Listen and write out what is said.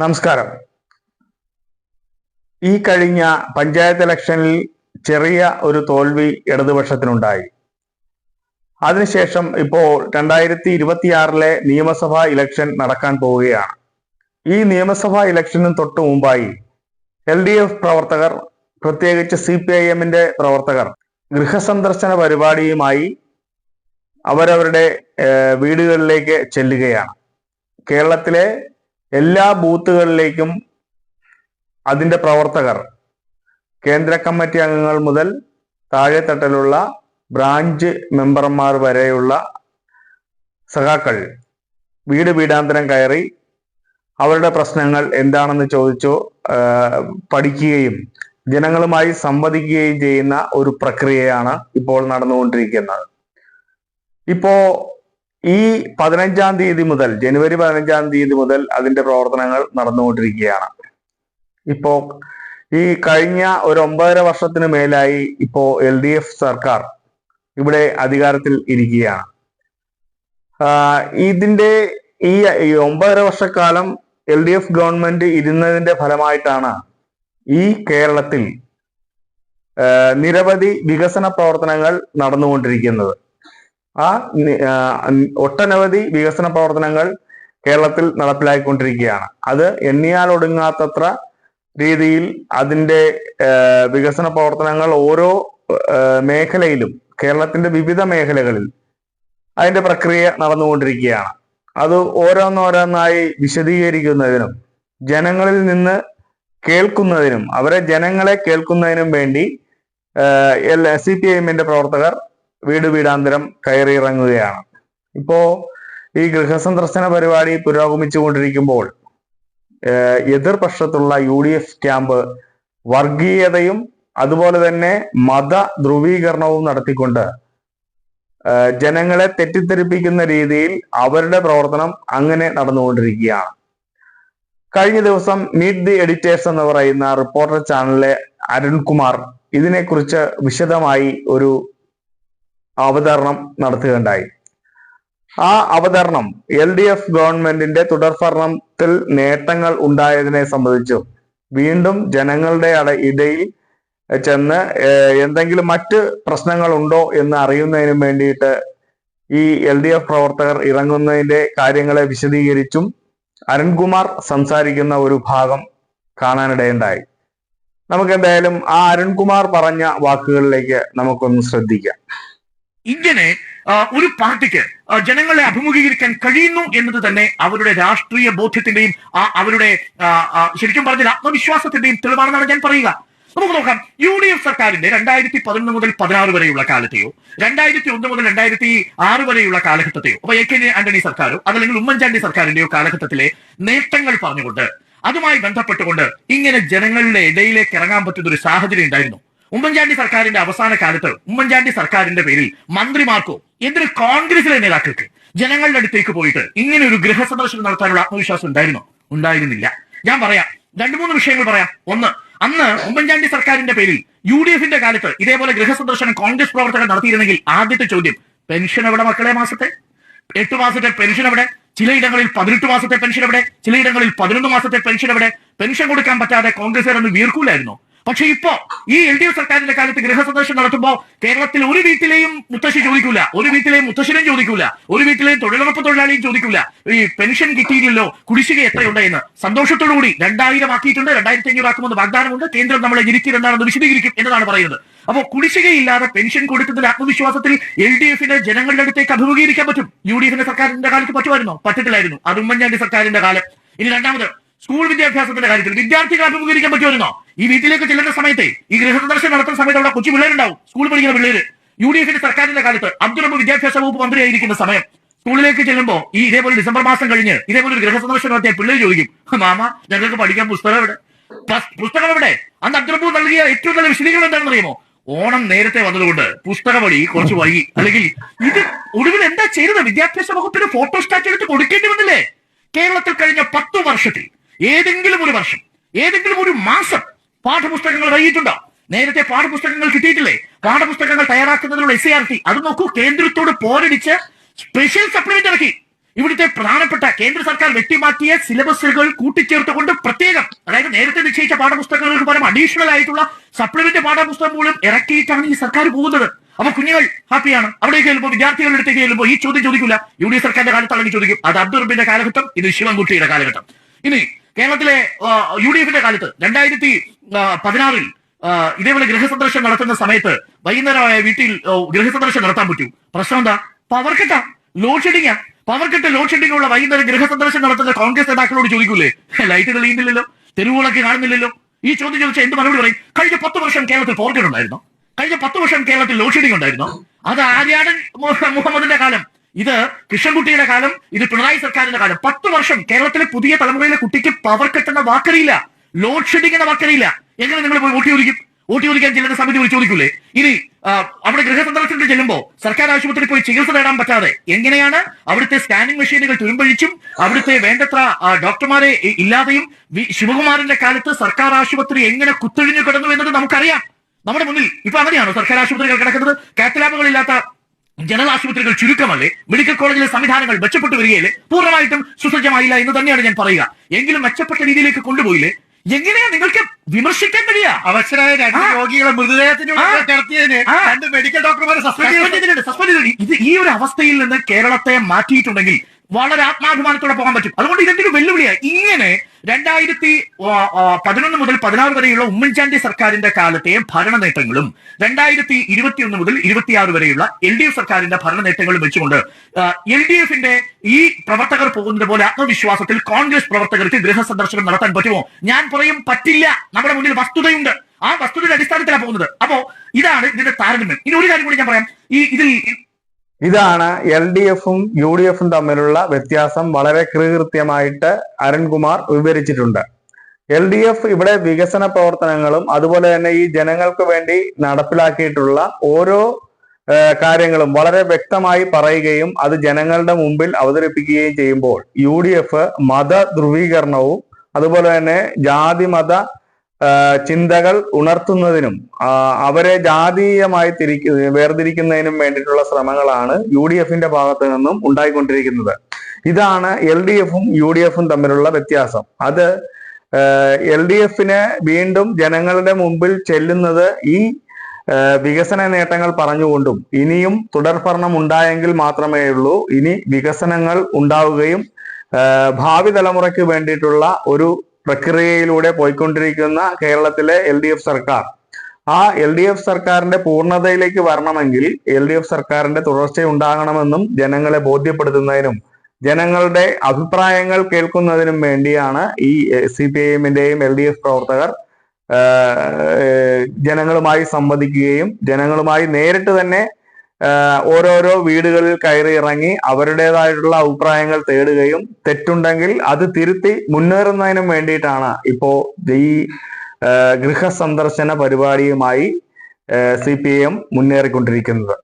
നമസ്കാരം. ഈ കഴിഞ്ഞ പഞ്ചായത്ത് ഇലക്ഷനിൽ ചെറിയ ഒരു തോൽവി ഇടതുപക്ഷത്തിനുണ്ടായി. അതിനുശേഷം ഇപ്പോൾ രണ്ടായിരത്തി ഇരുപത്തിയാറിലെ നിയമസഭാ ഇലക്ഷൻ നടക്കാൻ പോവുകയാണ്. ഈ നിയമസഭാ ഇലക്ഷനും തൊട്ടു മുമ്പായി എൽ ഡി എഫ് പ്രവർത്തകർ പ്രത്യേകിച്ച് സി പി ഐ എമ്മിന്റെ പ്രവർത്തകർ ഗൃഹസന്ദർശന പരിപാടിയുമായി അവരവരുടെ വീടുകളിലേക്ക് ചെല്ലുകയാണ്. കേരളത്തിലെ എല്ലാ ബൂത്തുകളിലേക്കും അതിന്റെ പ്രവർത്തകർ കേന്ദ്ര കമ്മിറ്റി അംഗങ്ങൾ മുതൽ താഴെത്തട്ടിലുള്ള ബ്രാഞ്ച് മെമ്പർമാർ വരെയുള്ള സഖാക്കൾ വീട് വീടാന്തരം കയറി അവരുടെ പ്രശ്നങ്ങൾ എന്താണെന്ന് ചോദിച്ചു പഠിക്കുകയും ജനങ്ങളുമായി സംവദിക്കുകയും ചെയ്യുന്ന ഒരു പ്രക്രിയയാണ് ഇപ്പോൾ നടന്നുകൊണ്ടിരിക്കുന്നത്. ഇപ്പോ ഈ പതിനഞ്ചാം തീയതി മുതൽ ജനുവരി പതിനഞ്ചാം തീയതി മുതൽ അതിന്റെ പ്രവർത്തനങ്ങൾ നടന്നുകൊണ്ടിരിക്കുകയാണ്. ഇപ്പോ ഈ കഴിഞ്ഞ ഒരു ഒമ്പതര വർഷത്തിന് മേലായി ഇപ്പോ എൽ ഡി എഫ് സർക്കാർ ഇവിടെ അധികാരത്തിൽ ഇരിക്കുകയാണ്. ഇതിന്റെ ഈ ഒമ്പതര വർഷക്കാലം എൽ ഡി എഫ് ഗവൺമെന്റ് ഇരുന്നതിന്റെ ഫലമായിട്ടാണ് ഈ കേരളത്തിൽ നിരവധി വികസന പ്രവർത്തനങ്ങൾ നടന്നുകൊണ്ടിരിക്കുന്നത്. ആ ഒട്ടനവധി വികസന പ്രവർത്തനങ്ങൾ കേരളത്തിൽ നടപ്പിലാക്കിക്കൊണ്ടിരിക്കുകയാണ് അത് എണ്ണിയാൽ ഒടുങ്ങാത്തത്ര രീതിയിൽ അതിന്റെ വികസന പ്രവർത്തനങ്ങൾ ഓരോ മേഖലയിലും കേരളത്തിന്റെ വിവിധ മേഖലകളിൽ അതിന്റെ പ്രക്രിയ നടന്നുകൊണ്ടിരിക്കുകയാണ്. അത് ഓരോന്നോരോന്നായി വിശദീകരിക്കുന്നതിനും ജനങ്ങളിൽ നിന്ന് കേൾക്കുന്നതിനും അവരെ ജനങ്ങളെ കേൾക്കുന്നതിനും വേണ്ടി സി പി ഐ എമ്മിന്റെ പ്രവർത്തകർ വീട് വീടാന്തരം കയറിയിറങ്ങുകയാണ്. ഇപ്പോ ഈ ഗൃഹസന്ദർശന പരിപാടി പുരോഗമിച്ചുകൊണ്ടിരിക്കുമ്പോൾ കൊണ്ടിരിക്കുമ്പോൾ എതിർപക്ഷത്തുള്ള യു ഡി എഫ് ക്യാമ്പ് വർഗീയതയും അതുപോലെ തന്നെ മത ധ്രുവീകരണവും നടത്തിക്കൊണ്ട് ജനങ്ങളെ തെറ്റിദ്ധരിപ്പിക്കുന്ന രീതിയിൽ അവരുടെ പ്രവർത്തനം അങ്ങനെ നടന്നുകൊണ്ടിരിക്കുകയാണ്. കഴിഞ്ഞ ദിവസം മീറ്റ് ദി എഡിറ്റേഴ്സ് എന്ന് പറയുന്ന റിപ്പോർട്ടർ ചാനലിലെ അരുൺകുമാർ ഇതിനെക്കുറിച്ച് വിശദമായി ഒരു അവതരണം നടത്തുകയുണ്ടായി. ആ അവതരണം എൽ ഡി എഫ് ഗവൺമെന്റിന്റെ തുടർഭരണത്തിൽ നേട്ടങ്ങൾ ഉണ്ടായതിനെ സംബന്ധിച്ചും വീണ്ടും ജനങ്ങളുടെ ഇടയിൽ ചെന്ന് എന്തെങ്കിലും മറ്റ് പ്രശ്നങ്ങൾ ഉണ്ടോ എന്ന് അറിയുന്നതിനും വേണ്ടിയിട്ട് ഈ എൽ ഡി എഫ് പ്രവർത്തകർ ഇറങ്ങുന്നതിന്റെ കാര്യങ്ങളെ വിശദീകരിച്ചും അരുൺകുമാർ സംസാരിക്കുന്ന ഒരു ഭാഗം കാണാനിടയുണ്ടായി. നമുക്ക് എന്തായാലും ആ അരുൺകുമാർ പറഞ്ഞ വാക്കുകളിലേക്ക് നമുക്കൊന്ന് ശ്രദ്ധിക്കാം. ഇങ്ങനെ ഒരു പാർട്ടിക്ക് ജനങ്ങളെ അഭിമുഖീകരിക്കാൻ കഴിയുന്നു എന്നത് തന്നെ അവരുടെ രാഷ്ട്രീയ ബോധ്യത്തിന്റെയും അവരുടെ ശരിക്കും പറഞ്ഞാൽ ആത്മവിശ്വാസത്തിന്റെയും തെളിവാണെന്നാണ് ഞാൻ പറയുക. നമുക്ക് നോക്കാം. യു ഡി എഫ് സർക്കാരിന്റെ രണ്ടായിരത്തി പതിനൊന്ന് മുതൽ പതിനാറ് വരെയുള്ള കാലത്തെയോ രണ്ടായിരത്തി ഒന്ന് മുതൽ രണ്ടായിരത്തി ആറ് വരെയുള്ള കാലഘട്ടത്തെയോ അപ്പൊ എ കെ ആന്റണി സർക്കാരോ അതല്ലെങ്കിൽ ഉമ്മൻചാണ്ടി സർക്കാരിന്റെയോ കാലഘട്ടത്തിലെ നേട്ടങ്ങൾ പറഞ്ഞുകൊണ്ട് അതുമായി ബന്ധപ്പെട്ടുകൊണ്ട് ഇങ്ങനെ ജനങ്ങളുടെ ഇടയിലേക്ക് ഇറങ്ങാൻ പറ്റുന്ന ഒരു സാഹചര്യം ഉണ്ടായിരുന്നു. ഉമ്മൻചാണ്ടി സർക്കാരിന്റെ അവസാന കാലത്ത് ഉമ്മൻചാണ്ടി സർക്കാരിന്റെ പേരിൽ മന്ത്രിമാർക്കോ എന്തിന് കോൺഗ്രസിലെ നേതാക്കൾക്ക് ജനങ്ങളുടെ അടുത്തേക്ക് പോയിട്ട് ഇങ്ങനെ ഒരു ഗൃഹസന്ദർശനം നടത്താനുള്ള ആത്മവിശ്വാസം ഉണ്ടായിരുന്നോ? ഉണ്ടായിരുന്നില്ല. ഞാൻ പറയാം. രണ്ടു മൂന്ന് വിഷയങ്ങൾ പറയാം. ഒന്ന് അന്ന് ഉമ്മൻചാണ്ടി സർക്കാരിന്റെ പേരിൽ യു ഡി എഫിന്റെ കാലത്ത് ഇതേപോലെ ഗൃഹസന്ദർശനം കോൺഗ്രസ് പ്രവർത്തകർ നടത്തിയിരുന്നെങ്കിൽ ആദ്യത്തെ ചോദ്യം പെൻഷൻ എവിടെ മക്കളെ മാസത്തെ? എട്ട് മാസത്തെ പെൻഷൻ എവിടെ? ചിലയിടങ്ങളിൽ പതിനെട്ട് മാസത്തെ പെൻഷൻ എവിടെ? ചിലയിടങ്ങളിൽ പതിനൊന്ന് മാസത്തെ പെൻഷൻ എവിടെ? പെൻഷൻ കൊടുക്കാൻ പറ്റാതെ കോൺഗ്രസ്സുകാരൊന്നും അന്ന് വീർക്കൂലായിരുന്നു? പക്ഷെ ഇപ്പോ ഈ എൽ ഡി എഫ് സർക്കാരിന്റെ കാലത്ത് ഗൃഹസന്ദർശനം നടത്തുമ്പോൾ കേരളത്തിൽ ഒരു വീട്ടിലെയും മുത്തശ്ശി ചോദിക്കൂല. ഒരു വീട്ടിലെയും മുത്തശ്ശനും ചോദിക്കൂല. ഒരു വീട്ടിലെയും തൊഴിലുറപ്പ് തൊഴിലാളിയും ചോദിക്കൂല. ഈ പെൻഷൻ കിട്ടിയില്ലല്ലോ കുടിശ്ശിക എത്രയുണ്ട് എന്ന് സന്തോഷത്തോടു കൂടി രണ്ടായിരം ആക്കിയിട്ടുണ്ട് രണ്ടായിരത്തി അഞ്ഞൂറ് ആക്കുമെന്ന് വാഗ്ദാനമുണ്ട്. കേന്ദ്രം നമ്മളെ ഞെരുക്കിയിരുന്നാണെന്ന് വിശദീകരിക്കും എന്നതാണ് പറയുന്നത്. അപ്പോൾ കുടിശ്ശികയില്ലാതെ പെൻഷൻ കൊടുത്തതിൽ ആത്മവിശ്വാസത്തിൽ എൽ ഡി എഫിന് ജനങ്ങളുടെ അടുത്തേക്ക് അഭിമുഖീകരിക്കാൻ പറ്റും. യു ഡി എഫിന്റെ സർക്കാരിന്റെ കാലത്ത് പറ്റുമായിരുന്നോ? പറ്റത്തില്ലായിരുന്നു അത് ഉമ്മൻചാണ്ടി സർക്കാരിന്റെ കാലം. ഇനി രണ്ടാമത് സ്കൂൾ വിദ്യാഭ്യാസത്തിന്റെ കാര്യത്തിൽ വിദ്യാർത്ഥികളെ അഭിമുഖീകരിക്കാൻ പറ്റുമായിരുന്നോ? ഈ വീട്ടിലേക്ക് ചെല്ലുന്ന സമയത്ത് ഈ ഗൃഹസന്ദർശനം നടത്തുന്ന സമയത്ത് അവിടെ കൊച്ചു പിള്ളേരുണ്ടാവും. സ്കൂൾ പഠിക്കുന്ന പിള്ളേര്. യു ഡി എഫിന്റെ സർക്കാരിന്റെ കാലത്ത് അബ്ദുറബ് വിദ്യാഭ്യാസ വകുപ്പ് മന്ത്രിയായിരിക്കുന്ന സമയം സ്കൂളിലേക്ക് ചെല്ലുമ്പോൾ ഈ ഇതേപോലെ ഡിസംബർ മാസം കഴിഞ്ഞ് ഇതേപോലെ ഒരു ഗൃഹസന്ദർശനം നടത്തിയ പിള്ളേർ ചോദിക്കും മാമ ഞങ്ങൾക്ക് പഠിക്കാൻ പുസ്തകം എവിടെ? പുസ്തകം എവിടെ? അന്ന് അബ്ദുറബ് നൽകിയ ഏറ്റവും നല്ല വിശദീകരണം എന്താണെന്ന് അറിയുമോ ഓണം നേരത്തെ വന്നതുകൊണ്ട് പുസ്തകപടി കുറച്ച് വൈകി. അല്ലെങ്കിൽ ഇത് ഒടുവിൽ എന്താ ചെയ്തത്? വിദ്യാഭ്യാസ വകുപ്പിന് ഫോട്ടോ സ്റ്റാറ്റ് എടുത്ത് കൊടുക്കേണ്ടി വന്നില്ലേ? കേരളത്തിൽ കഴിഞ്ഞ പത്തു വർഷത്തിൽ ഏതെങ്കിലും ഒരു വർഷം ഏതെങ്കിലും ഒരു മാസം പാഠപുസ്തകങ്ങൾ വൈകിട്ടുണ്ടോ നേരത്തെ പാഠപുസ്തകങ്ങൾ കിട്ടിയിട്ടില്ലേ? പാഠപുസ്തകങ്ങൾ തയ്യാറാക്കുന്നതിനുള്ള എസ് ആർ ടി അത് നോക്കൂ കേന്ദ്രത്തോട് പോരടിച്ച് സ്പെഷ്യൽ സപ്ലിമെന്റ് ഇറക്കി. ഇവിടുത്തെ പ്രധാനപ്പെട്ട കേന്ദ്ര സർക്കാർ വെട്ടിമാറ്റിയ സിലബസുകൾ കൂട്ടിച്ചേർത്തുകൊണ്ട് പ്രത്യേകം അതായത് നേരത്തെ നിശ്ചയിച്ച പാഠപുസ്തകങ്ങൾക്ക് പകരം അഡീഷണൽ ആയിട്ടുള്ള സപ്ലിമെന്റ് പാഠപുസ്തകം പോലും ഇറക്കിയിട്ടാണ് ഈ സർക്കാർ പോകുന്നത്. അപ്പൊ കുഞ്ഞുങ്ങൾ ഹാപ്പിയാണ് അവിടേക്ക് ചെല്ലുമ്പോൾ വിദ്യാർത്ഥികളുടെ അടുത്തേക്ക് ചെല്ലുമ്പോൾ ഈ ചോദ്യം ചോദിക്കില്ല യു ഡി എഫ് സർക്കാരിന്റെ കാലത്താണെങ്കിൽ ചോദിക്കും. അത് അബ്ദുറബിന്റെ കാലഘട്ടം ഇത് ശിവൻകുട്ടിയുടെ കാലഘട്ടം. ഇനി കേരളത്തിലെ യു ഡി എഫിന്റെ കാലത്ത് രണ്ടായിരത്തി പതിനാറിൽ ഇതേപോലെ ഗൃഹസന്ദർശനം നടത്തുന്ന സമയത്ത് വൈകുന്നേരമായ വീട്ടിൽ ഗൃഹസന്ദർശനം നടത്താൻ പറ്റൂ. പ്രശ്നം എന്താ? പവർ കട്ടാ ലോഡ് ഷെഡിങ്ങാ പവർ കട്ട് ലോഡ് ഷെഡിംഗ് ഉള്ള വൈകുന്നേരം ഗൃഹസന്ദർശനം നടത്തുന്ന കോൺഗ്രസ് നേതാക്കളോട് ചോദിക്കൂലേ? ലൈറ്റ് തെളിയുന്നില്ലല്ലോ. തെരുവുകളൊക്കെ കാണുന്നില്ലല്ലോ. ഈ ചോദ്യം ചോദിച്ചാൽ എന്ത് മറുപടി പറയും? കഴിഞ്ഞ പത്ത് വർഷം കേരളത്തിൽ പോർക്കിട്ടുണ്ടായിരുന്നു കഴിഞ്ഞ പത്ത് വർഷം കേരളത്തിൽ ലോഡ് ഷെഡിംഗ് ഉണ്ടായിരുന്നു? അത് ആര്യാടൻ മുഹമ്മദിന്റെ കാലം. ഇത് കൃഷ്ണൻകുട്ടിയുടെ കാലം ഇത് പിണറായി സർക്കാരിന്റെ കാലം. പത്ത് വർഷം കേരളത്തിലെ പുതിയ തലമുറയിലെ കുട്ടിക്ക് പവർ കെട്ടുന്ന വാക്കറിയില്ല. ലോഡ് ഷെഡിംഗ് എന്ന വാക്കറിയില്ല. എങ്ങനെ നിങ്ങൾ പോയി വോട്ട് ചോദിക്കും? വോട്ട് ചോദിക്കാൻ ചിലരുടെ സമിതി വിളിച്ച് ചോദിക്കൂലേ? ഇനി അവിടെ ഗൃഹസന്ദർശനത്തിൽ ചെല്ലുമ്പോൾ സർക്കാർ ആശുപത്രിയിൽ പോയി ചികിത്സ നേടാൻ പറ്റാതെ എങ്ങനെയാണ് അവിടുത്തെ സ്കാനിംഗ് മെഷീനുകൾ തുരുമ്പഴിച്ചും അവിടുത്തെ വേണ്ടത്ര ഡോക്ടർമാരെ ഇല്ലാതെയും ശിവകുമാറിന്റെ കാലത്ത് സർക്കാർ ആശുപത്രി എങ്ങനെ കുത്തൊഴിഞ്ഞു കിടന്നു എന്നത് നമുക്കറിയാം. നമ്മുടെ മുന്നിൽ ഇപ്പൊ അങ്ങനെയാണോ സർക്കാർ ആശുപത്രികൾ കിടക്കുന്നത്? കാത്തലാബുകളില്ലാത്ത ജനറൽ ആശുപത്രികൾ ചുരുക്കമല്ലേ മെഡിക്കൽ കോളേജിലെ സംവിധാനങ്ങൾ മെച്ചപ്പെട്ടു വരികയില്ലേ? പൂർണമായിട്ടും സുസജ്ജമായില്ല എന്ന് തന്നെയാണ് ഞാൻ പറയുക. എങ്കിലും മെച്ചപ്പെട്ട രീതിയിലേക്ക് കൊണ്ടുപോയില്ലേ? എങ്ങനെയാ നിങ്ങൾക്ക് വിമർശിക്കാൻ കഴിയുക അവശരായ രണ്ട്. രോഗികളെ ആ. രണ്ട് മെഡിക്കൽ ഡോക്ടർമാരെ സസ്പെൻഡ് സസ്പെൻഡ് ചെയ്തിട്ടുണ്ട്. ഇത് ഈ ഒരു അവസ്ഥയിൽ നിന്ന് കേരളത്തെ മാറ്റിയിട്ടുണ്ടെങ്കിൽ വളരെ ആത്മാഭിമാനത്തോടെ പോകാൻ പറ്റും. അതുകൊണ്ട് ഇതെന്തൊരു വെല്ലുവിളിയാണ് ഇങ്ങനെ രണ്ടായിരത്തി പതിനൊന്ന് മുതൽ പതിനാറ് വരെയുള്ള ഉമ്മൻചാണ്ടി സർക്കാരിന്റെ കാലത്തെ ഭരണ നേട്ടങ്ങളും രണ്ടായിരത്തി ഇരുപത്തിയൊന്ന് മുതൽ ഇരുപത്തിയാറ് വരെയുള്ള എൽ ഡി എഫ് സർക്കാരിന്റെ ഭരണ നേട്ടങ്ങളും വെച്ചുകൊണ്ട് എൽ ഡി എഫിന്റെ ഈ പ്രവർത്തകർ പോകുന്നത് പോലെ ആത്മവിശ്വാസത്തിൽ കോൺഗ്രസ് പ്രവർത്തകർക്ക് ഗൃഹ സന്ദർശനം നടത്താൻ പറ്റുമോ? ഞാൻ പറയും പറ്റില്ല. നമ്മുടെ മുന്നിൽ വസ്തുതയുണ്ട്. ആ വസ്തുതയുടെ അടിസ്ഥാനത്തിലാണ് പോകുന്നത്. അപ്പോ ഇതാണ് ഇതിന്റെ താരതമ്യം. ഇനി ഒരു കാര്യം കൂടി ഞാൻ പറയാം. ഈ ഇതിൽ ഇതാണ് എൽ ഡി എഫും യു ഡി എഫും തമ്മിലുള്ള വ്യത്യാസം. വളരെ കൃത്യമായിട്ട് അരുൺകുമാർ വിവരിച്ചിട്ടുണ്ട്. എൽ ഡി എഫ് ഇവിടെ വികസന പ്രവർത്തനങ്ങളും അതുപോലെ തന്നെ ഈ ജനങ്ങൾക്ക് വേണ്ടി നടപ്പിലാക്കിയിട്ടുള്ള ഓരോ കാര്യങ്ങളും വളരെ വ്യക്തമായി പറയുകയും അത് ജനങ്ങളുടെ മുമ്പിൽ അവതരിപ്പിക്കുകയും ചെയ്യുമ്പോൾ യു ഡി എഫ് മത ധ്രുവീകരണവും അതുപോലെ തന്നെ ജാതി മത ചിന്തകൾ ഉണർത്തുന്നതിനും അവരെ ജാതീയമായി തിരിക്കു വേർതിരിക്കുന്നതിനും വേണ്ടിയിട്ടുള്ള ശ്രമങ്ങളാണ് യു ഡി എഫിന്റെ ഭാഗത്ത് നിന്നും ഉണ്ടായിക്കൊണ്ടിരിക്കുന്നത്. ഇതാണ് എൽ ഡി എഫും യു ഡി എഫും തമ്മിലുള്ള വ്യത്യാസം. അത് എൽ ഡി എഫിന് വീണ്ടും ജനങ്ങളുടെ മുമ്പിൽ ചെല്ലുന്നത് ഈ വികസന നേട്ടങ്ങൾ പറഞ്ഞുകൊണ്ടും ഇനിയും തുടർഭരണം ഉണ്ടായെങ്കിൽ മാത്രമേ ഉള്ളൂ ഇനി വികസനങ്ങൾ ഉണ്ടാവുകയും ഭാവി തലമുറയ്ക്ക് വേണ്ടിയിട്ടുള്ള ഒരു പ്രക്രിയയിലൂടെ പോയിക്കൊണ്ടിരിക്കുന്ന കേരളത്തിലെ എൽ ഡി എഫ് സർക്കാർ. ആ എൽ ഡി എഫ് സർക്കാരിന്റെ പൂർണതയിലേക്ക് വരണമെങ്കിൽ എൽ ഡി എഫ് സർക്കാരിന്റെ തുടർച്ച ഉണ്ടാകണമെന്നും ജനങ്ങളെ ബോധ്യപ്പെടുത്തുന്നതിനും ജനങ്ങളുടെ അഭിപ്രായങ്ങൾ കേൾക്കുന്നതിനും വേണ്ടിയാണ് ഈ സി പി ഐ എമ്മിന്റെയും എൽ ഡി എഫ് പ്രവർത്തകർ ജനങ്ങളുമായി സംവദിക്കുകയും ജനങ്ങളുമായി നേരിട്ട് തന്നെ ഓരോരോ വീടുകളിൽ കയറി ഇറങ്ങി അവരുടേതായിട്ടുള്ള അഭിപ്രായങ്ങൾ തേടുകയും തെറ്റുണ്ടെങ്കിൽ അത് തിരുത്തി മുന്നേറുന്നതിനും വേണ്ടിയിട്ടാണ് ഇപ്പോ ഈ ഗൃഹ ഗൃഹസന്ദർശന പരിപാടിയുമായി സി പി എം മുന്നേറിക്കൊണ്ടിരിക്കുന്നത്.